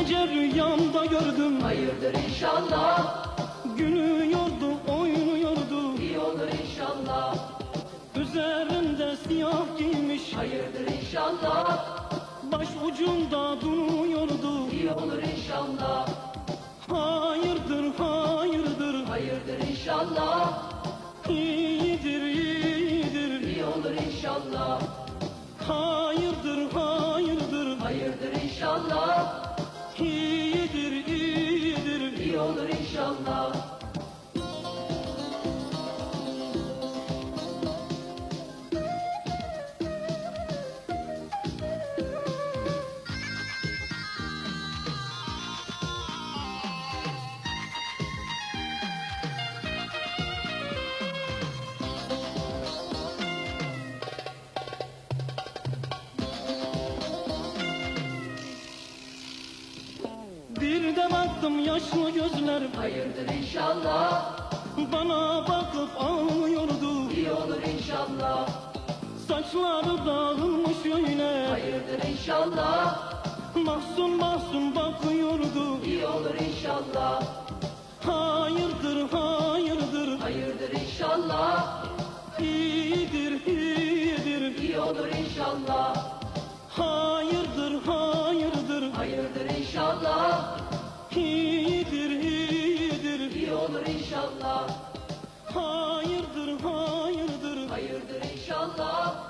Gece rüyamda gördüm. Hayırdır inşallah, Gülüyordu oynuyordu iyi olur inşallah. Üzerinde siyah giymiş. Hayırdır inşallah, Bir de baktım yaşlı gözler. Hayırdır inşallah, Bana bakıp ağlıyordu. İyi olur inşallah. Saçları dağılmış öyle. Hayırdır inşallah, Mahzun mahzun bakıyordu. İyi olur inşallah. Hayırdır hayırdır. Hayırdır inşallah, iyidir iyidir. İyi olur inşallah. inşallah. Hayırdır hayırdır. Hayırdır inşallah.